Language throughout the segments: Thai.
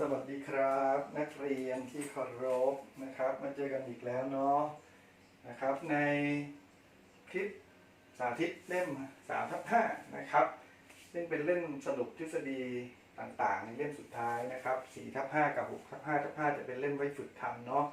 สวัสดีครับ นักเรียนที่เคารพนะครับ มาเจอกันอีกแล้วเนาะนะครับ ในคลิปสาธิตเล่ม3ทับ5นะครับซึ่งเป็นเล่มสรุปทฤษฎีต่างๆ ในเล่มสุดท้ายนะครับ4ทับ5กับ6ทับ5ทับ5จะเป็นเล่มไว้ฝึกทำเนาะ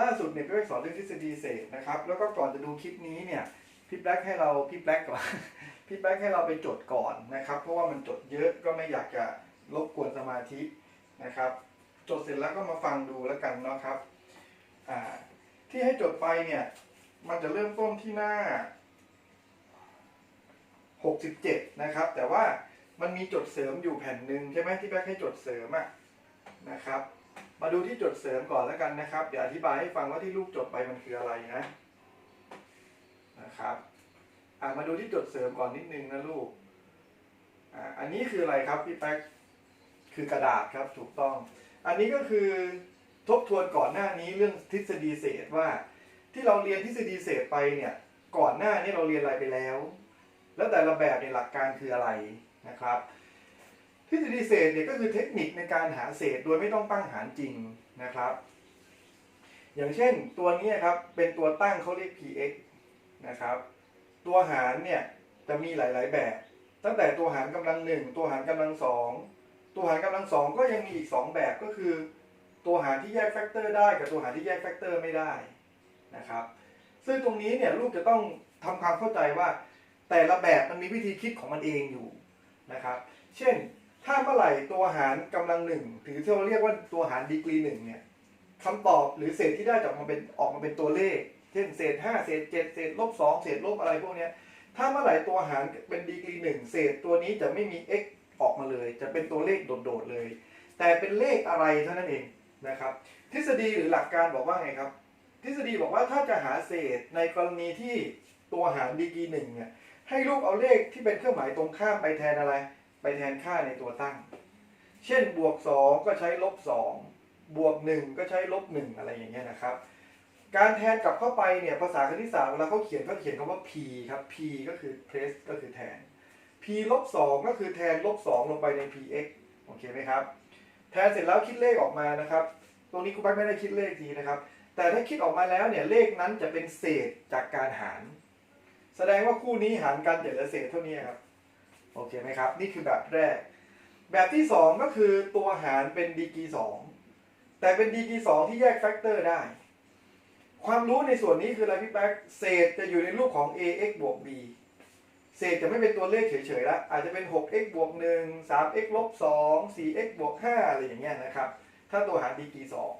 ล่าสุดเนี่ยก็ได้สอนเรื่องทฤษฎีเศษนะครับ แล้วก็ก่อนจะดูคลิปนี้เนี่ยพี่แบล็กให้เราพี่แบล็กก่อนพี่แบล็กให้เราไปจดก่อนนะครับ เพราะว่ามันจดเยอะก็ไม่อยากจะ รบกวนสมาธินะครับจดเสร็จแล้วก็มาฟังดูแล้วกันเนาะครับที่ให้จดไปเนี่ย มันจะเริ่มต้นที่หน้า 67 นะครับ แต่ว่ามันมีจดเสริมอยู่แผ่นหนึ่งใช่ไหมที่แบล็กให้จดเสริมอะนะครับ มาดูที่จดเสริมก่อนแล้วกันนะครับ เดี๋ยวอธิบายให้ฟังว่าที่ลูกจดไปมันคืออะไรนะนะครับอ่ามาดูที่จดเสริมก่อนนิดนึงนะลูกอ่าอันนี้คืออะไรครับพี่แป๊ก คือกระดาษครับถูกต้อง อันนี้ก็คือทบทวนก่อนหน้านี้เรื่องทฤษฎีเศษว่า ที่เราเรียนทฤษฎีเศษไปเนี่ยก่อนหน้านี้เราเรียนอะไรไปแล้ว แล้วแต่ละแบบในหลักการคืออะไรนะครับ ทฤษฎีเศษเนี่ยก็คือเทคนิคในการหาเศษโดยไม่ต้องตั้งหารจริงนะครับ อย่างเช่นตัวนี้ครับเป็นตัวตั้งเขาเรียก px นะครับ ตัวหารเนี่ยจะมีหลาย ๆ แบบ ตั้งแต่ตัวหารกำลังหนึ่งตัวหารกำลังสอง ตัวหารกำลังสองก็ยังมีอีกสองแบบก็คือ ตัวหารที่แยกแฟกเตอร์ได้กับตัวหารที่แยกแฟกเตอร์ไม่ได้นะครับ ซึ่งตรงนี้เนี่ยลูกจะต้องทำความเข้าใจว่า แต่ละแบบมันมีวิธีคิดของมันเองอยู่นะครับ เช่นถ้าเมื่อไหร่ตัวหารกำลังหนึ่งถือที่เราเรียกว่าตัวหารดีกรีหนึ่งเนี่ยคำตอบหรือเศษที่ได้จะออกมาเป็นออกมาเป็นตัวเลข เช่นเศษห้าเศษเจ็ดเศษลบสองเศษลบอะไรพวกนี้ถ้าเมื่อไหร่ตัวหารเป็นดีกรีหนึ่งเศษตัวนี้จะไม่มี x ออกมาเลย จะเป็นตัวเลขโดดๆเลย แต่เป็นเลขอะไรเท่านั้นเองนะครับ ทฤษฎีหรือหลักการบอกว่าไงครับ ทฤษฎีบอกว่าถ้าจะหาเศษในกรณีที่ตัวหารดีกีหนึ่งเนี่ยให้ลูกเอาเลขที่เป็นเครื่องหมายตรงข้ามไปแทนอะไร ไปแทนค่าในตัวตั้ง เช่นบวก 2 ก็ใช้ลบ2บวก 1 ก็ใช้ลบ1อะไรอย่างเงี้ยนะครับ การแทนกลับเข้าไปเนี่ยภาษาคณิตศาสตร์เวลาเขาเขียนเขาเขียนคำว่า p ครับ p ก็คือ place ก็คือแทน ลบ2ก็คือแทนลบ2ลงไปใน px โอเคไหมครับ แทนเสร็จแล้วคิดเลขออกมานะครับ ตรงนี้ครูแป๊กไม่ได้คิดเลขทีนะครับ แต่ถ้าคิดออกมาแล้วเนี่ยเลขนั้นจะเป็นเศษจากการหาร แสดงว่าคู่นี้หารกันจะเหลือเศษเท่านี้ครับ โอเคไหมครับ นี่คือแบบแรก แบบที่ 2 ก็คือตัวหารเป็นดีกีสองแต่เป็นดีกีสองที่แยกแฟกเตอร์ได้ ความรู้ในส่วนนี้คืออะไรพี่แป๊กเศษจะอยู่ในรูปของ ax บวก b เศษจะไม่เป็นตัวเลขเฉยๆแล้วอาจจะเป็น 6x บวก 1 3x ลบ 2 4x บวก 5 อะไรอย่างเงี้ยนะครับ ถ้าตัวหารดีกรีสอง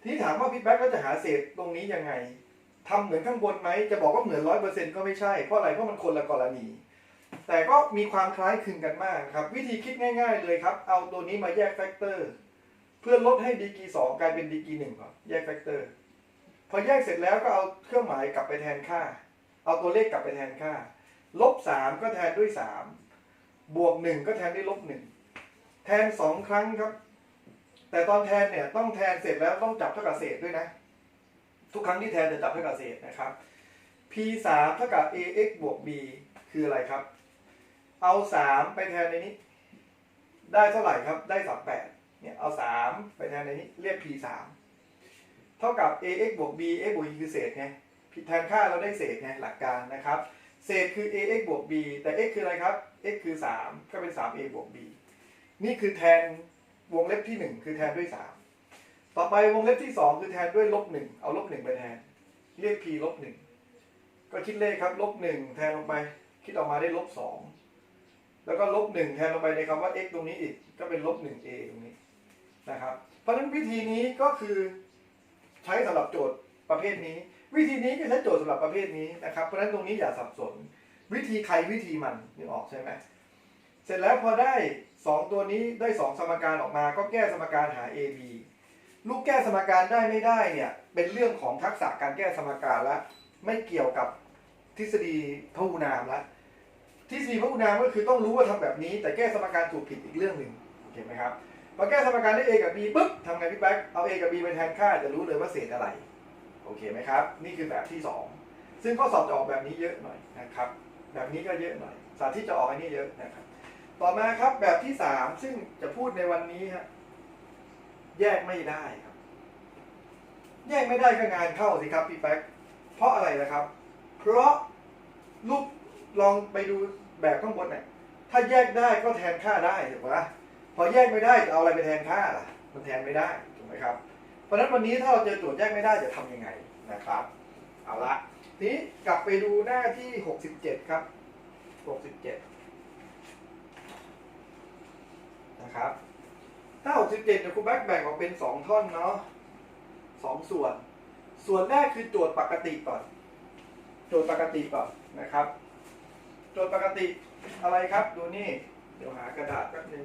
ทีนี้ถามว่าพี่แป๊กก็จะหาเศษตรงนี้ยังไงทำเหมือนข้างบนไหม จะบอกว่าเหมือนร้อยเปอร์เซ็นต์ก็ไม่ใช่ เพราะอะไร เพราะมันคนละกรณี แต่ก็มีความคล้ายคลึงกันมากครับ วิธีคิดง่าย ๆ เลยครับ เอาตัวนี้มาแยกแฟกเตอร์ เพื่อลดให้ดีกรีสองกลายเป็นดีกรีหนึ่งก่อน แยกแฟกเตอร์ พอแยกเสร็จแล้วก็เอาเครื่องหมายกลับไปแทนค่า เอาตัวเลขกลับไปแทนค่า ลบสามก็แทนด้วยสามบวกหนึ่งก็แทนด้วยลบหนึ่งแทนสองครั้งครับ แต่ตอนแทนเนี่ยต้องแทนเสร็จแล้วต้องจับเท่ากับเศษด้วยนะ ทุกครั้งที่แทนจะจับเท่ากับเศษนะครับ p สามเท่ากับ ax บวก b คืออะไรครับ เอาสามไปแทนในนี้ ได้เท่าไหร่ครับ ได้สามแปดเนี่ยเอาสามไปแทนในนี้ เรียก p สามเท่ากับ ax บวก b x บวก e คือเศษไงแทนค่าเราได้เศษไงหลักการนะครับ เศษคือ ax บวก b แต่ x คืออะไรครับ x คือสามก็เป็นสาม a บวก b นี่คือแทนวงเล็บที่หนึ่งคือแทนด้วยสามต่อไปวงเล็บที่สองคือแทนด้วยลบหนึ่งเอาลบหนึ่งไปแทน เรียก p ลบหนึ่งก็คิดเลขครับลบหนึ่งแทนลงไป คิดออกมาได้ลบสองแล้วก็ลบหนึ่งแทนลงไปในคำว่า x ตรงนี้อีก ก็เป็นลบหนึ่ง a ตรงนี้นะครับ เพราะฉะนั้นวิธีนี้ก็คือใช้สำหรับโจทย์ประเภทนี้ วิธีนี้ก็ใช้โจทย์สำหรับประเภทนี้นะครับ เพราะฉะนั้นตรงนี้อย่าสับสน วิธีใครวิธีมันนึกออกใช่ไหมเสร็จแล้วพอได้สองตัวนี้ได้สองสมการออกมา ก็แก้สมการหา a b ลูกแก้สมการได้ไม่ได้เนี่ยเป็นเรื่องของทักษะการแก้สมการละไม่เกี่ยวกับทฤษฎีพหุนามละทฤษฎีพหุนามก็คือต้องรู้ว่าทำแบบนี้ แต่แก้สมการถูกผิดอีกเรื่องหนึ่งเห็นไหมครับพอแก้สมการได้ a กับ b ปุ๊บทำไงพี่แป๊กเอา a กับ b ไปแทนค่าจะรู้เลยว่าเศษอะไร โอเคไหมครับ นี่คือแบบที่สองซึ่งข้อสอบจะออกแบบนี้เยอะหน่อยนะครับ แบบนี้ก็เยอะหน่อย สาธิตจะออกอันนี้เยอะนะครับ ต่อมาครับแบบที่สามซึ่งจะพูดในวันนี้ฮะแยกไม่ได้ครับ แยกไม่ได้ก็งานเข้าสิครับพี่แป๊กเพราะอะไรนะครับ เพราะรูปลองไปดูแบบข้างบนเนี่ยถ้าแยกได้ก็แทนค่าได้ถูกปะพอแยกไม่ได้จะเอาอะไรไปแทนค่าล่ะ มันแทนไม่ได้ถูกไหมครับ เพราะฉะนั้นวันนี้ถ้าเราเจอโจทย์แยกไม่ได้จะทำยังไงนะครับ เอาละทีนี้กลับไปดูหน้าที่ 67 ครับ 67 นะครับ ถ้า 67เนี่ยครูแบ็กแบ่งออกเป็น 2 ท่อนเนาะสองส่วน ส่วนแรกคือโจทย์ปกติก่อน โจทย์ปกติก่อนนะครับ โจทย์ปกติอะไรครับ ดูนี่ เดี๋ยวหากระดาษแป๊บนึง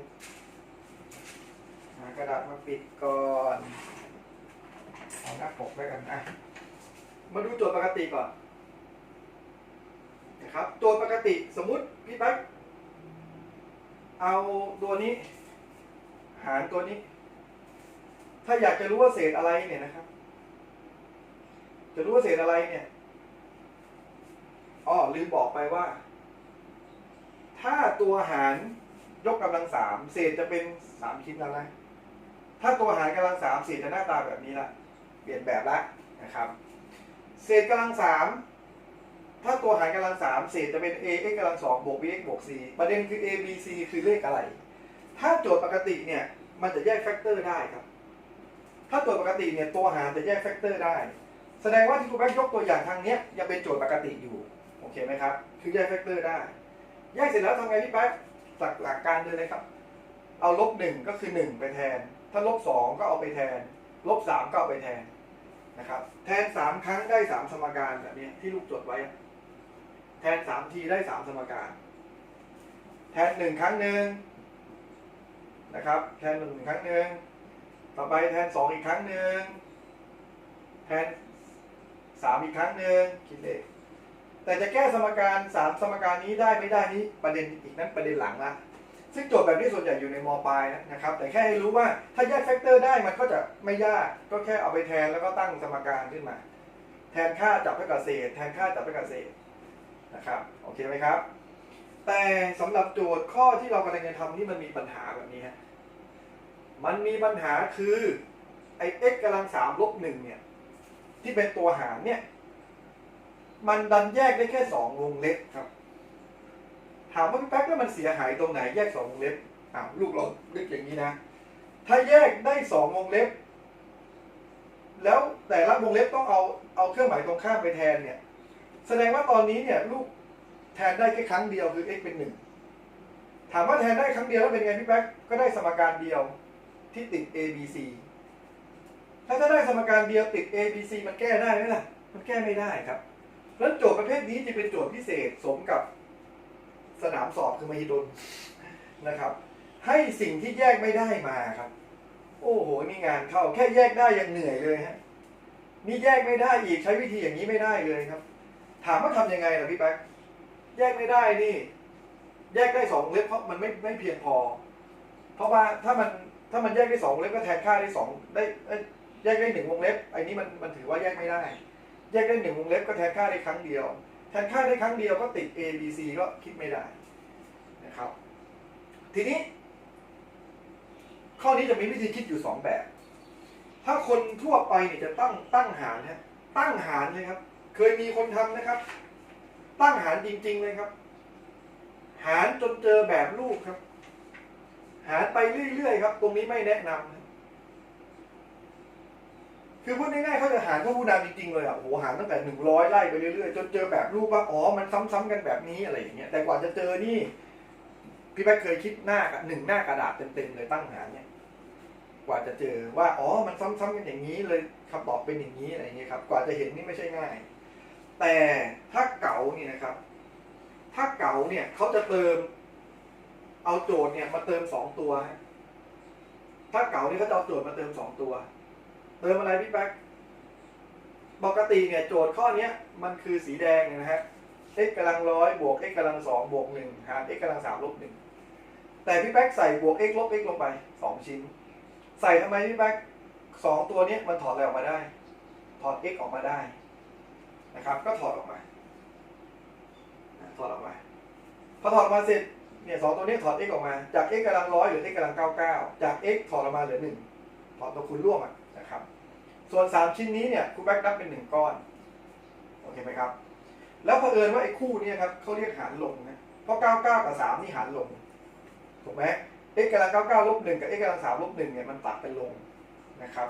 หากระดาษมาปิดก่อน เอาหน้าปกไว้กันอะมาดูโจทย์ปกติก่อนนะครับโจทย์ปกติสมมุติพี่แป๊กเอาตัวนี้ หารตัวนี้ ถ้าอยากจะรู้ว่าเศษอะไรเนี่ยนะครับ จะรู้ว่าเศษอะไรเนี่ยอ๋อลืมบอกไปว่า ถ้าตัวหารยกกำลังสามเศษจะเป็นสามชิ้นแล้วนะถ้าตัวหารกำลังสามเศษจะหน้าตาแบบนี้ละ เปลี่ยนแบบละนะครับ เศษกำลังสามถ้าตัวหารกำลังสามเศษจะเป็น a x กำลังสองบวก b x บวก c ประเด็นคือ a b c คือเลขอะไร ถ้าโจทย์ปกติเนี่ยมันจะแยกแฟกเตอร์ได้ครับ ถ้าโจทย์ปกติเนี่ยตัวหารจะแยกแฟกเตอร์ได้ แสดงว่าที่ครูแบงค์ยกตัวอย่างทางเนี้ยยังเป็นโจทย์ปกติอยู่โอเคไหมครับคือแยกแฟกเตอร์ได้ แยกเสร็จแล้วทำไงพี่แป๊บหลักหลักการเดินเลยครับ เอาลบหนึ่งก็คือหนึ่งไปแทน ถ้าลบสองก็เอาไปแทน ลบสามก็เอาไปแทน นะครับ แทนสามครั้งได้สามสมการแบบนี้ที่ลูกจดไว้ แทนสามทีได้สามสมการ แทนหนึ่งครั้งหนึ่งนะครับ แทนหนึ่งครั้งหนึ่งต่อไปแทนสองอีกครั้งหนึ่งแทนสามอีกครั้งหนึ่งคิดเลขแต่จะแก้สมการสามสมการนี้ได้ไม่ได้นี้ประเด็นอีกนั้นประเด็นหลังละ ซึ่งโจทย์แบบนี้ส่วนใหญ่อยู่ในมปลายนะครับ แต่แค่ให้รู้ว่าถ้าแยกแฟกเตอร์ได้มันก็จะไม่ยากก็แค่เอาไปแทนแล้วก็ตั้งสมการขึ้นมา แทนค่าจับให้กับเศษ แทนค่าจับให้กับเศษนะครับโอเคไหมครับ แต่สำหรับโจทย์ข้อที่เรากำลังจะทำนี่มันมีปัญหาแบบนี้ฮะมันมีปัญหาคือไอ้ x กำลังสามลบหนึ่งเนี่ยที่เป็นตัวหารเนี่ย มันดันแยกได้แค่สองวงเล็บครับ ถามว่าพี่แป๊กแล้วมันเสียหายตรงไหนแยกสองวงเล็บอ้าวลูกเรานึกอย่างนี้นะ ถ้าแยกได้สองวงเล็บ แล้วแต่ละวงเล็บต้องเอาเอาเครื่องหมายตรงข้ามไปแทนเนี่ย แสดงว่าตอนนี้เนี่ยลูกแทนได้แค่ครั้งเดียวคือ x เป็นหนึ่งถามว่าแทนได้ครั้งเดียวแล้วเป็นไงพี่แป๊กก็ได้สมการเดียวที่ติด a b c ถ้าถ้าได้สมการเดียวติด a b c มันแก้ได้ไหมล่ะ มันแก้ไม่ได้ครับเพราะฉะนั้นโจทย์ประเภทนี้จะเป็นโจทย์พิเศษสมกับ สนามสอบคือมหิดลนะครับ ให้สิ่งที่แยกไม่ได้มาครับ โอ้โหนี่งานเข้าแค่แยกได้ยังเหนื่อยเลยฮะนี่แยกไม่ได้อีกใช้วิธีอย่างนี้ไม่ได้เลยครับ ถามว่าทำยังไงล่ะพี่แป๊กแยกไม่ได้นี่ แยกได้สองเล็บเพราะมันไม่ไม่เพียงพอ เพราะว่าถ้ามันถ้ามันแยกได้สองเล็บก็แทนค่าได้สองได้แยกได้หนึ่งวงเล็บไอ้นี้มันมันถือว่าแยกไม่ได้ แยกได้หนึ่งวงเล็บก็แทนค่าได้ครั้งเดียว แทนค่าได้ครั้งเดียวก็ติด A B C ก็คิดไม่ได้นะครับ ทีนี้ ข้อนี้จะมีวิธีคิดอยู่สองแบบ ถ้าคนทั่วไปเนี่ยจะตั้งตั้งหารนะตั้งหารเลยครับ เคยมีคนทำนะครับ ตั้งหารจริง ๆ เลยครับ หารจนเจอแบบรูปครับ หารไปเรื่อยๆครับ ตรงนี้ไม่แนะนำนะ คือพูดง่ายๆเขาจะหารเขาผู้นำจริงๆเลยอะโอ้โหหารตั้งแต่หนึ่งร้อยไล่ไปเรื่อยๆ จนเจอแบบรูปว่าอ๋อมันซ้ำๆกันแบบนี้อะไรอย่างเงี้ยแต่กว่าจะเจอนี่ พี่แป๊กเคยคิดหน้ากหนึ่งหน้ากระดาษเต็มๆเลยตั้งหารเนี่ยกว่าจะเจอว่าอ๋อมันซ้ำๆกันอย่างนี้เลยคำตอบเป็นอย่างนี้อะไรอย่างเงี้ยครับ กว่าจะเห็นนี่ไม่ใช่ง่าย แต่ถ้าเก๋าเนี่ยนะครับ ถ้าเก๋าเนี่ยเขาจะเติม เอาโจทย์เนี่ยมาเติมสองตัวถ้าเก๋านี่เขาจะเอาโจทย์มาเติมสองตัว เติมอะไรพี่แป๊กปกติเนี่ยโจทย์ข้อนี้มันคือสีแดงนะฮะ x กำลังร้อยบวก x กำลังสองบวกหนึ่งหาร x กำลังสามลบหนึ่งแต่พี่แป๊กใส่บวก x ลบ x ลงไปสองชิ้น ใส่ทำไมพี่แป๊กสองตัวเนี้ยมันถอดอะไรออกมาได้ ถอด x ออกมาได้นะครับ ก็ถอดออกมา ถอดออกมา พอถอดออกมาเสร็จเนี่ยสองตัวนี้ถอด x ออกมา จาก x กำลังร้อยเหลือ x กำลังเก้าเก้าจาก x ถอดออกมาเหลือหนึ่งถอดตัวคูณร่วมอะ นะครับ ส่วนสามชิ้นนี้เนี่ยคุณแบ็กนับเป็นหนึ่งก้อน โอเคไหมครับ แล้วเผอิญว่าไอ้คู่เนี้ครับเขาเรียกหารลงนะ เพราะ 99 กับ 3 นี่หารลง ถูกไหม x กำลัง 99ลบ1กับ x กำลัง3ลบ1เนี่ยมันตัดเป็นลงนะครับ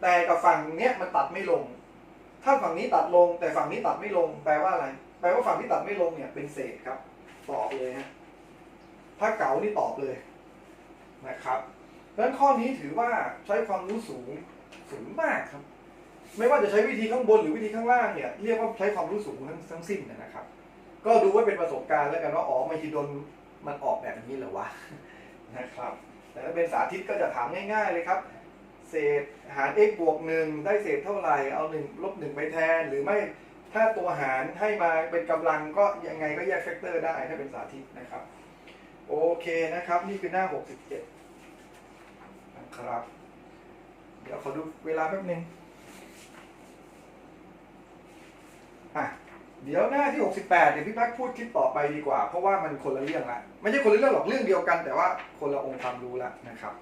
แต่กับฝั่งเนี้ยมันตัดไม่ลง ถ้าฝั่งนี้ตัดลง แต่ฝั่งนี้ตัดไม่ลง แปลว่าอะไร แปลว่าฝั่งที่ตัดไม่ลงเนี่ยเป็นเศษครับ ตอบเลยฮะ ถ้าเก๋านี่ตอบเลยนะครับ เพราะฉะนั้นข้อนี้ถือว่าใช้ความรู้สูงสูงมากครับ ไม่ว่าจะใช้วิธีข้างบนหรือวิธีข้างล่างเนี่ยเรียกว่าใช้ความรู้สูงทั้งทั้งสิ้นนะครับ ก็ดูว่าเป็นประสบการณ์แล้วกันว่าอ๋อมหิดลมันออกแบบนี้เหรอวะนะครับ แต่ถ้าเป็นสาธิตก็จะถามง่าย ๆเลยครับ เศษหาร x บวกหนึ่งได้เศษเท่าไหร่เอาหนึ่งลบหนึ่งไปแทน หรือไม่ถ้าตัวหารให้มาเป็นกำลังก็ยังไงก็แยกแฟกเตอร์ได้ถ้าเป็นสาธิตนะครับ โอเคนะครับ นี่คือหน้า 67 ครับ เดี๋ยวขอดูเวลาแป๊บนึงอะเดี๋ยวหน้าที่ 68 เดี๋ยวพี่แป๊กพูดคลิปต่อไปดีกว่า เพราะว่ามันคนละเรื่องละ ไม่ใช่คนละเรื่องหรอกเรื่องเดียวกัน แต่ว่าคนละองค์ความรู้ละนะครับ